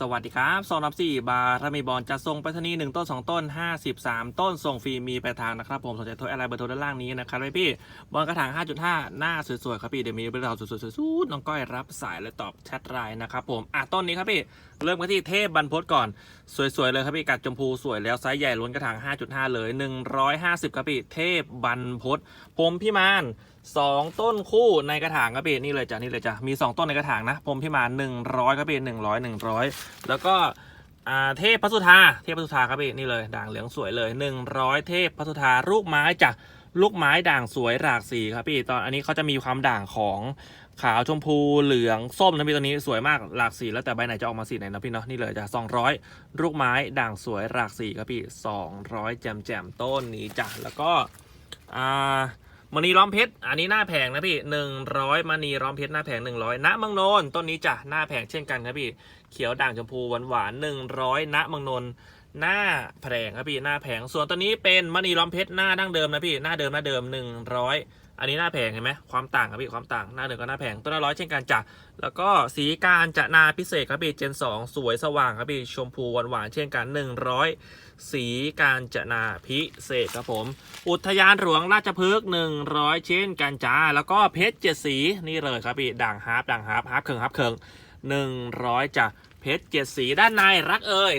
สวัสดีครับซองนับสี่บาร์ถ้ามีบอลจะส่งไปรษณีย์หนึ่งต้นสองต้นห้าสิบสามต้น ส่งฟรีมีปทางนะครับ ผมสนใจโทรอะไรเบอร์โทรด้านล่างนี้นะครับพี่ บอลกระถาง5.5หน้าสวยๆครับพี่ เดี๋ยวมีเบอร์เราสวยๆสวยน้องก้อยรับสายและตอบแชทไลน์นะครับผมอะต้นนี้ครับพี่ เริ่มกันที่เทพบรรพตก่อน สวยๆเลยครับพี่กัดจมพูสวยแล้วไซส์ใหญ่ล้วนกระถาง5.5เลย150ครับพี่เทพบรรพตผมพิมาน สองต้นคู่ในกระถางครับพี่นี่เลยจ้ะนี่เลยจ้ะมีสองต้นในกระถางนะผมพิมาน100ครับพี่100 100แล้วก็อ่าเทพพัสุธาเทพพัสุธาครับพี่นี่เลย ด่างเหลืองสวยเลย100เทพพัสุธาลูกไม้จ้ะลูกไม้ด่างสวยหลากสีครับพี่ตอนอันนี้เขาจะมีความด่างของขาวชมพูเหลืองส้มนะพี่ตัวนี้สวยมากหลากสีแล้วแต่ใบไหนจะออกมาสีไหนนะพี่เนาะนี่เลยจ้ะ200ลูกไม้ด่างสวยหลากสีครับพี่200แจมแจมต้นนี้จ้ะแล้วก็อ่า มณีล้อมเพชร อันนี้หน้าแผงนะพี่หนึ่งร้อยมณีล้อมเพชรหน้าแผงหนึ่งร้อยณมังนนต้นนี้จ้ะหน้าแผงเช่นกันครับพี่ เขียวด่างชมพูหวานหวานหนึ่งร้อยณมังนนหน้าแผงครับพี่หน้าแผงส่วนตัวนี้เป็นมณีล้อมเพชรหน้าดั้งเดิมนะพี่หน้าเดิมหน้าเดิมหนึ่งร้อย อันนี้หน้าแผงเห็นไหมความต่างครับพี่ความต่างหน้าเดิมกับหน้าแผงต้นละร้อยเช่นกันจ้ะแล้วก็สีการจะนาพิเศษครับพี่เจนสองสวยสว่างครับพี่ชมพูหวานหวานๆเช่นกันหนึ่งร้อยสีการจะนาพิเศษครับผม อุทยานหลวงราชพฤกษ์หนึ่งร้อยเช่นกันจ้าแล้วก็เพชรเจ็ดสีนี่เลยครับพี่ด่างฮาร์ปด่างฮาร์ปฮาร์ปเคิงฮาร์ปเคิงหนึ่งร้อยจ้ะเพชรเจ็ดสีด้านในรักเอ่ย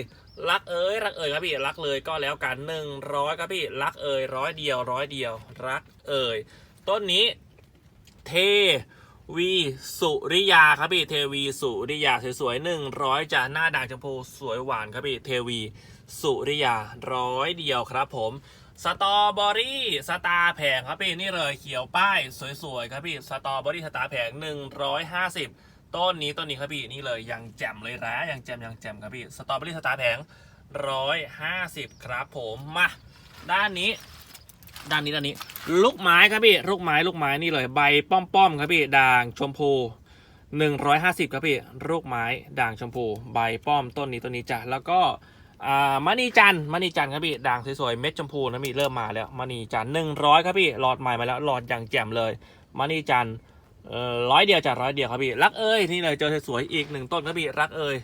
รักเอ่ยรักเอ่ยครับพี่รักเลยก็แล้วกันหนึ่งร้อยครับพี่รักเอ่ยร้อยเดียวร้อยเดียว รักเอ่ย ต้นนี้ เทวีสุริยาครับพี่ เทวีสุริยาสวยๆหนึ่งร้อยจ้ะหน้าด่างชมพูสวยหวานครับพี่ เทวีสุริยาร้อยเดียวครับผมสตรอเบอรี่สตาร์แผงครับพี่นี่เลยเขียวป้ายสวยๆครับพี่สตรอเบอรี่สตาร์แผง 150 ต้นนี้ต้นนี้ครับพี่นี่เลยยังแจ่มเลยนะยังแจ่มยังแจ่มครับพี่สตรอเบอรี่สตาร์แผง 150 ครับผมมาด้านนี้ ด้านนี้ด้านนี้ ลูกไม้ครับพี่ ลูกไม้ลูกไม้นี่เลยใบป้อมๆครับพี่ด่างชมพู150ครับพี่ลูกไม้ด่างชมพู ใบป้อมต้นนี้ต้นนี้จ้ะแล้วก็มณีจันมณีจันครับพี่ด่างสวยๆเม็ดชมพูนะพี่เริ่มมาแล้วมณีจันทร์100ครับพี่หลอดใหม่มาแล้วหลอดอย่างแจ่มเลยมณีจันร้อยเดียวจ้ะร้อยเดียวครับพี่รักเอ้ยนี่เลยเจอสวยๆอีกหนึ่งต้นครับพี่รักเอ้ย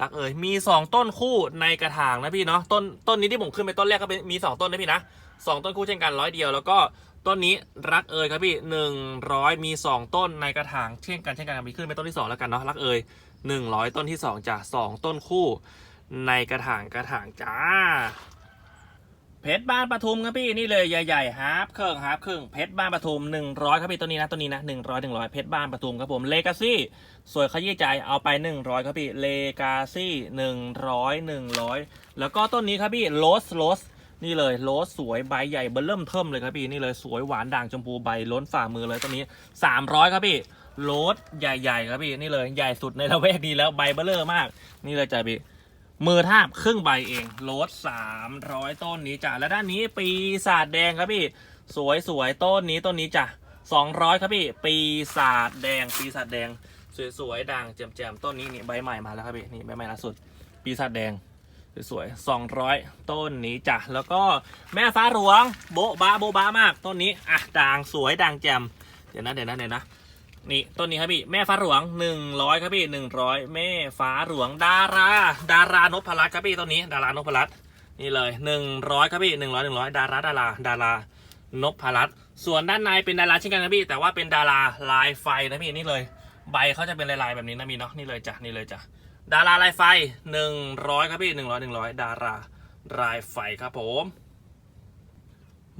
รักเอ้ยมีสองต้นคู่ในกระถางนะพี่เนาะต้นต้นนี้ที่ผมขึ้นไปต้นแรกก็เป็นมีสองต้นนะพี่นะ สองต้นคู่เช่นกันร้อยเดียว แล้วก็ต้นนี้รักเอยครับพี่หนึ่งร้อยมีสองต้นในกระถางเช่นกันเช่นกันมีขึ้นเป็นต้นที่สองแล้วกันเนาะรักเอยหนึ่งร้อยต้นที่สองจ้ะสองต้นคู่ ในกระถางกระถางจ้า เพชรบ้านปทุมครับพี่นี่เลยใหญ่ๆฮาร์ปเครื่องฮาร์ปเครื่องเพชรบ้านปทุมหนึ่งร้อยครับพี่ตัวนี้นะตัวนี้นะหนึ่งร้อยหนึ่งร้อยเพชรบ้านปทุมครับผมเลกาซี่สวยขยี้ใจเอาไปหนึ่งร้อยครับพี่เลกาซี่หนึ่งร้อยหนึ่งร้อยแล้วก็ต้นนี้ครับพี่โรสโรส นี่เลยโรสสวยใบใหญ่เบอร์เริ่มเทิมเลยครับพี่นี่เลยสวยหวานด่างชมพูใบล้นฝ่ามือเลยต้นนี้ 300 ครับพี่โรสใหญ่ๆครับพี่นี่เลยใหญ่สุดในละแวกนี้แล้วใบเบอร์เลอร์มาก นี่เลยจ้ะพี่มือทาบครึ่งใบเองโรส300 ต้นนี้จ้ะและด้านนี้ปีศาจแดงครับพี่ สวยสวยๆต้นนี้ต้นนี้จ้ะ200 ครับพี่ ปีศาจแดง ปีศาจแดง สวยๆด่างแจ่มๆต้นนี้นี่ใบใหม่มาแล้วครับพี่นี่ใบใหม่ล่าสุด ปีศาจแดง สวยๆ200 ต้นนี้จ้ะ แล้วก็แม่ฟ้าหลวงโบ๊ะบ้าโบ๊ะบ้ามาก ต้นนี้ อะ ด่างสวยด่างแจ่ม เดี๋ยวนะ เดี๋ยวนะ เดี๋ยวนะ นี่ต้นนี้ครับพี่ แม่ฟ้าหลวง 100 ครับพี่ 100 แม่ฟ้าหลวงดารา ดารานพรัตน์ครับพี่ต้นนี้ ดารานพรัตน์นี่เลย 100 ครับพี่ 100 100 ดารา ดารา ดารานพรัตน์ส่วนด้านในเป็นดาราเช่นกันครับพี่ แต่ว่าเป็นดาราลายไฟนะพี่ นี่เลย ใบเขาจะเป็นลายๆแบบนี้นะมีเนาะ นี่เลยจ้ะ นี่เลยจ้ะ ดาราลายไฟหนึ่งร้อยครับพี่หนึ่งร้อยหนึ่งร้อยดาราลายไฟครับผม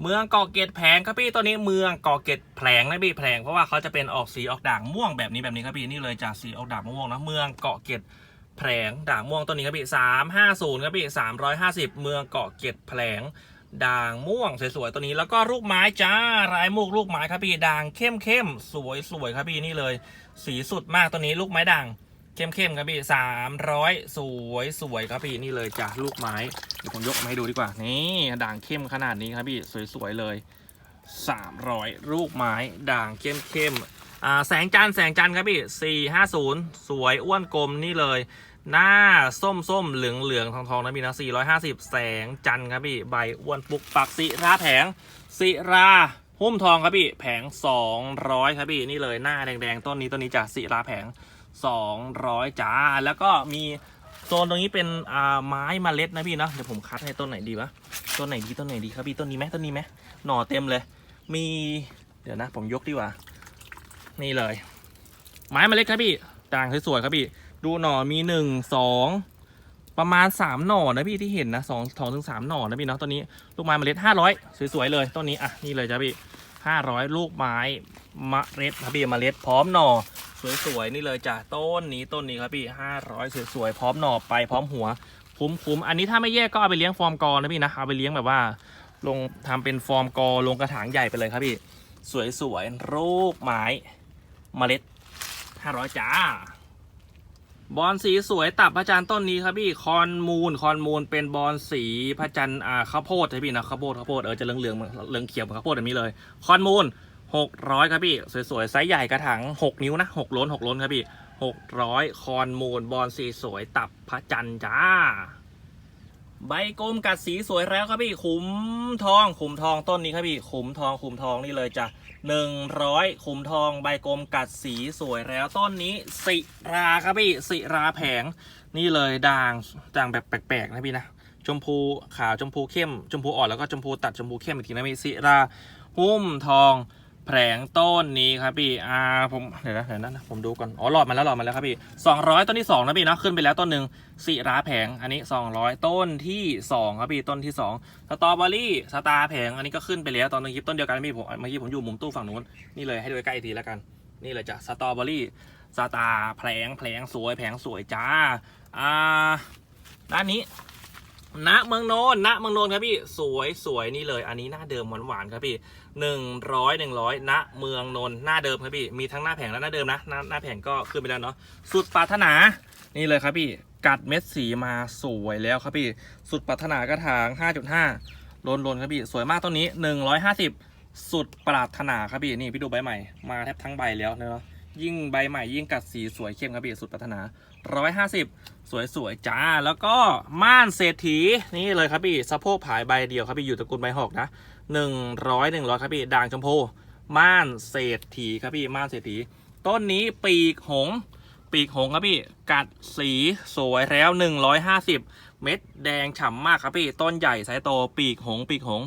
เมืองเกาะเกร็ดแผงครับพี่ตัวนี้เมืองเกาะเกร็ดแผงนะพี่แผงเพราะว่าเขาจะเป็นออกสีออกด่างม่วงแบบนี้แบบนี้ครับพี่นี่เลยจากสีออกด่างม่วงนะเมืองเกาะเกร็ดแผงด่างม่วงตัวนี้ครับพี่สามห้าศูนย์ครับพี่สามร้อยห้าสิบเมืองเกาะเกร็ดแผงด่างม่วงสวยๆตัวนี้แล้วก็ลูกไม้จ้าลายมุกลูกไม้ครับพี่ด่างเข้มเข้มๆสวยๆครับพี่นี่เลย สีสุดมากตัวนี้ลูกไม้ด่าง เข้มๆครับพี่สามร้อยสวยสวยครับพี่นี่เลยจ้ะลูกไม้เดี๋ยวผมยกมาให้ดูดีกว่านี่ด่างเข้มขนาดนี้ครับพี่สวยๆเลยสามร้อยลูกไม้ด่างเข้มๆอ่าแสงจันแสงจันครับพี่สี่ห้าศูนย์สวยอ้วนกลมนี่เลย หน้าส้มส้มเหลืองเหลืองทองทองนะพี่นะสี่ร้อยห้าสิบแสงจันครับพี่ใบอ้วนปุกปักสิราแผงสิราหุ้มทองครับพี่แผงสองร้อยครับพี่นี่เลยหน้าแดงๆ ต้นนี้ต้นนี้จ้ะสิราแผง 200จ้าแล้วก็มีโซนตรงนี้เป็นอ่าไม้เมล็ดนะพี่เนาะเดี๋ยวผมคัดให้ต้นไหนดีวะต้นไหนดีต้นไหนดีครับพี่ต้นนี้ไหมต้นนี้ไหมหน่อเต็มเลย มีเดี๋ยวนะผมยกดีกว่า นี่เลย ไม้เมล็ดครับพี่ด่างสวยๆครับพี่ ดูหน่อมีหนึ่งสองประมาณสามหน่อนะพี่ที่เห็นนะสองสองถึงสามหน่อนะพี่เนาะต้นนี้ลูกไม้เมล็ดห้าร้อยสวยๆเลยต้นนี้อะนี่เลยจ้ะพี่ห้าร้อยลูกไม้เมล็ดครับพี่เมล็ดพร้อมหน่อ สวยๆนี่เลยจ้ะต้นนี้ต้นนี้ครับพี่ห้าร้อยสวยๆพร้อมหน่อไปพร้อมหัวคุ้มๆอันนี้ถ้าไม่แยกก็เอาไปเลี้ยงฟอร์มกอนะพี่นะเอาไปเลี้ยงแบบว่า ลงทำเป็นฟอร์มกอลงกระถางใหญ่ไปเลยครับพี่ สวยๆรูปไม้เมล็ดห้าร้อยจ้าบอลสีสวยตับพระจันทร์ต้นนี้ครับพี่คอนมูลคอนมูลเป็นบอลสีพระจันทร์อ่าข้าวโพดใช่พี่นะข้าวโพดข้าวโพดเออจะเหลืองเหลืองเหลืองเขียวเหมือนข้าวโพดแบบนี้เลย คอนมูล หกร้อยครับพี่ สวยๆ ไซส์ใหญ่กระถางหกนิ้วนะหกล้นหกล้นครับพี่หกร้อยคอนมูลบอลสีสวยตับพระจันทร์จ้า ใบกลมกัดสีสวยแล้วครับพี่ ขุมทอง ขุมทองต้นนี้ครับพี่ ขุมทอง ขุมทองนี่เลยจ้ะหนึ่งร้อยขุมทองใบกลมกัดสีสวยแล้วต้นนี้ สิราครับพี่ สิราแผง นี่เลยด่างด่างแบบแปลกๆนะพี่นะ ชมพูขาว ชมพูเข้ม ชมพูอ่อนแล้วก็ชมพูตัดชมพูเข้มอีกทีนะพี่ สิราหุ้มทอง แผงต้นนี้ครับพี่อ่าผมเดี๋ยวนะเดี๋ยวนะผมดูก่อนอ๋อหลอดมาแล้วหลอดมาแล้วครับพี่สองร้อยต้นที่สองนะพี่เนาะขึ้นไปแล้วต้นหนึ่งสิราแผงอันนี้สองร้อยต้นที่สองครับพี่ต้นที่สองสตรอเบอรี่สตาร์แผงอันนี้ก็ขึ้นไปแล้วตอนนึงคลิปต้นเดียวกันนะพี่ผมเมื่อกี้ผมอยู่มุมตู้ฝั่งนู้นนี่เลยให้ดูใกล้ทีแล้วกัน นี่เลยจ้ะสตรอเบอรี่สตาร์แผงแผงสวยแผงสวยจ้าอ่าด้านนี้ ณเมืองโนนณเมืองโนนครับพี่สวยสวยนี่เลย อันนี้หน้าเดิมหวานหวานครับพี่หนึ่งร้อยหนึ่งร้อยณเมืองนนหน้าเดิมครับพี่มีทั้งหน้าแผงและหน้าเดิมนะหน้าหน้าแผงก็ขึ้นไปแล้วเนาะสุดปรารถนานี่เลยครับพี่กัดเม็ดสีมาสวยแล้วครับพี่ สุดปรารถนากระถาง5.5ลนลนครับพี่ สวยมากต้นนี้ 150 สุดปรารถนาครับพี่นี่พี่ดูใบใหม่มาแทบทั้งใบแล้วเนาะ ยิ่งใบใหม่ยิ่งกัดสีสวยเข้มครับพี่สุดปรารถนา150สวยๆจ้า แล้วก็ม่านเศรษฐีนี่เลยครับพี่สะโพกผายใบเดียวครับพี่อยู่ตระกูลใบหอกนะหนึ่งร้อยหนึ่งร้อยครับพี่ด่างชมพูม่านเศรษฐีครับพี่ม่านเศรษฐี ต้นนี้ปีกหงส์ปีกหงส์ครับพี่ กัดสีสวยแล้วหนึ่งร้อยห้าสิบเม็ดแดงฉ่ำมากครับพี่ ต้นใหญ่สายโตปีกหงส์ปีกหง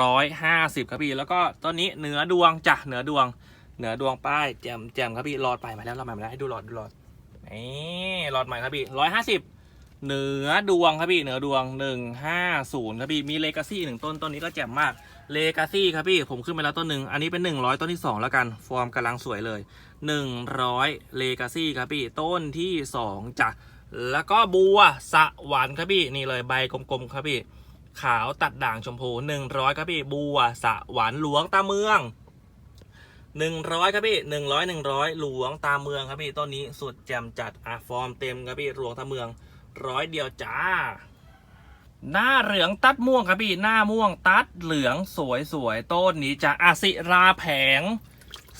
ร้อยห้าสิบครับพี่ แล้วก็ต้นนี้เหนือดวงจ้ะเหนือดวง เหนือดวงป้ายแจมแจมครับพี่หลอดไปมาแล้วหลอดใหม่มาแล้วให้ดูหลอดดูหลอดนี่หลอดใหม่ครับพี่ร้อยห้าสิบเหนือดวงครับพี่เหนือดวงหนึ่งห้าศูนย์ครับพี่มีเลกาซี่หนึ่งต้นต้นนี้ก็แจ่มมากเลกาซี่ครับพี่ผมขึ้นไปแล้วต้นหนึ่งอันนี้เป็นหนึ่งร้อยต้นที่สองแล้วกัน ฟอร์มกำลังสวยเลยหนึ่งร้อยเลกาซี่ครับพี่ต้นที่สองจ้ะแล้วก็บัวสวรรค์ครับพี่นี่เลยใบกลมๆครับพี่ขาวตัดด่างชมพูหนึ่งร้อยครับพี่บัวสวรรค์หลวงตาเมือง หนึ่งร้อยครับพี่หนึ่งร้อยหนึ่งร้อยหลวงตาเมืองครับพี่ต้นนี้สุดแจ่มจัดอะฟอร์มเต็มครับพี่หลวงตาเมืองร้อยเดียวจ้า หน้าเหลืองตัดม่วงครับพี่หน้าม่วงตัดเหลืองสวยสวยต้นนี้จะอาศิราแผง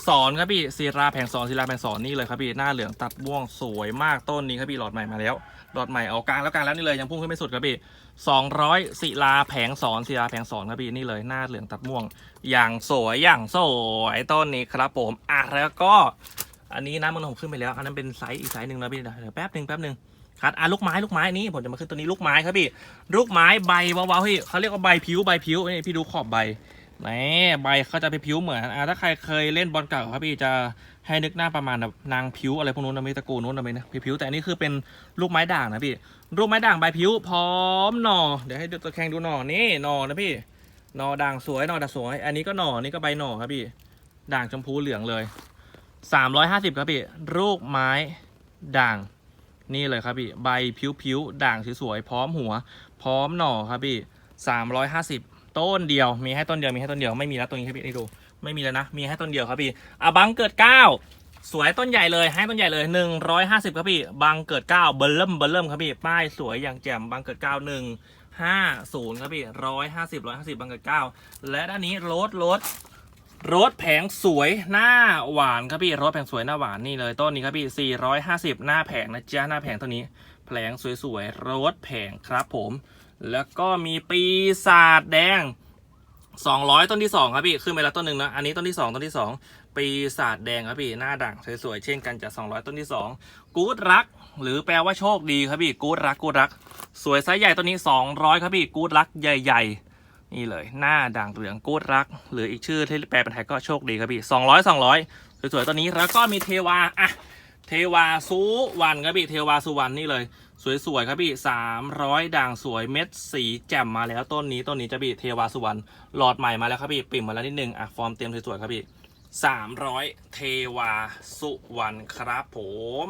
สอนครับพี่ศิราแผงสอนศิราแผงสอนนี่เลยครับพี่หน้าเหลืองตัดม่วงสวยมากต้นนี้ครับพี่หลอดใหม่มาแล้ว หลอดใหม่เอากลางแล้วกลางแล้วนี่เลยยังพุ่งขึ้นไม่สุดครับพี่สองร้อยศิลาแผงสอนศิลาแผงสอนครับพี่นี่เลยหน้าเหลืองตัดม่วง อย่างสวยอย่างสวยต้นนี้ครับผมอะแล้วก็ อันนี้นะมันผมขึ้นไปแล้ว อันนั้นเป็นไซส์อีกไซส์หนึ่งนะพี่เดี๋ยวแป๊บหนึ่งแป๊บหนึ่งคัดอะลูกไม้ลูกไม้นี้ผมจะมาขึ้นตัวนี้ลูกไม้ครับพี่ลูกไม้ใบเบาๆพี่เขาเรียกว่าใบผิวใบผิวนี่พี่ดูขอบใบ แหมใบเขาจะไปผิวเหมือนอะถ้าใครเคยเล่นบอลเก่าครับพี่จะให้นึกหน้าประมาณแบบนางผิวอะไรพวกนู้นนะไม่ตะกูนู้นนะไม่นะผิวแต่อันนี้คือเป็นลูกไม้ด่างนะพี่ลูกไม้ด่างใบผิวพร้อมหน่อเดี๋ยวให้ดูตัวแข่งดูหน่อนี่หน่อนะพี่หน่อด่างสวยหน่อด่างสวย อันนี้ก็หน่อนี่ก็ใบหน่อครับพี่ด่างชมพูเหลืองเลยสามร้อยห้าสิบครับพี่ลูกไม้ด่างนี่เลยครับพี่ใบผิวๆด่างสวยๆพร้อมหัว พร้อมหน่อครับพี่สามร้อยห้าสิบ ต้นเดียว มีให้ต้นเดียวมีให้ต้นเดียวไม่มีแล้วตัวนี้ครับพี่นี่ดูไม่มีแล้วนะมีให้ต้นเดียวครับพี่อะบังเกิดเก้าสวยต้นใหญ่เลยให้ต้นใหญ่เลยหนึ่งร้อยห้าสิบครับพี่บังเกิดเก้าเบลเริ่มเบลเริ่มครับพี่ป้ายสวยอย่างแจ่มบังเกิดเก้าหนึ่งห้าศูนย์ครับพี่ร้อยห้าสิบร้อยห้าสิบบังเกิดเก้าและด้านนี้รถรถรถแผงสวยหน้าหวานครับพี่รถแผงสวยหน้าหวานนี่เลยต้นนี้ครับพี่สี่ร้อยห้าสิบหน้าแผงนะจ๊ะหน้าแผงตัวนี้ แผงสวยๆรถแผงครับผม แล้วก็มีปีศาจแดง 200 ต้นที่ 2 ครับพี่ ขึ้นไปแล้วต้นหนึ่งนะ อันนี้ต้นที่ 2 ต้นที่ 2 ปีศาจแดงครับพี่ หน้าด่างสวยๆ เช่นกันจาก 200 ต้นที่ 2 กู๊ดรัก หรือแปลว่าโชคดีครับพี่ กู๊ดรัก กู๊ดรัก สวยไซส์ใหญ่ตัวนี้ 200 ครับพี่ กู๊ดรักใหญ่ ๆ นี่เลย หน้าด่างเหลือง กู๊ดรัก หรืออีกชื่อที่แปลเป็นไทยก็โชคดีครับพี่ 200 200 สวยๆตัวนี้ แล้วก็มีเทวา อะ ทวาสุวรรณครับพี่เทวาสุวรรณนี่เลย สวยๆครับพี่สามร้อยด่างสวยเม็ดสีแจ่มมาแล้วต้นนี้ต้นนี้จะพี่เทวาสุวรรณหลอดใหม่มาแล้วครับพี่ปิ่มมาแล้วนิดนึงอะฟอร์มเต็มสวยๆครับพี่สามร้อยเทวาสุวรรณครับผม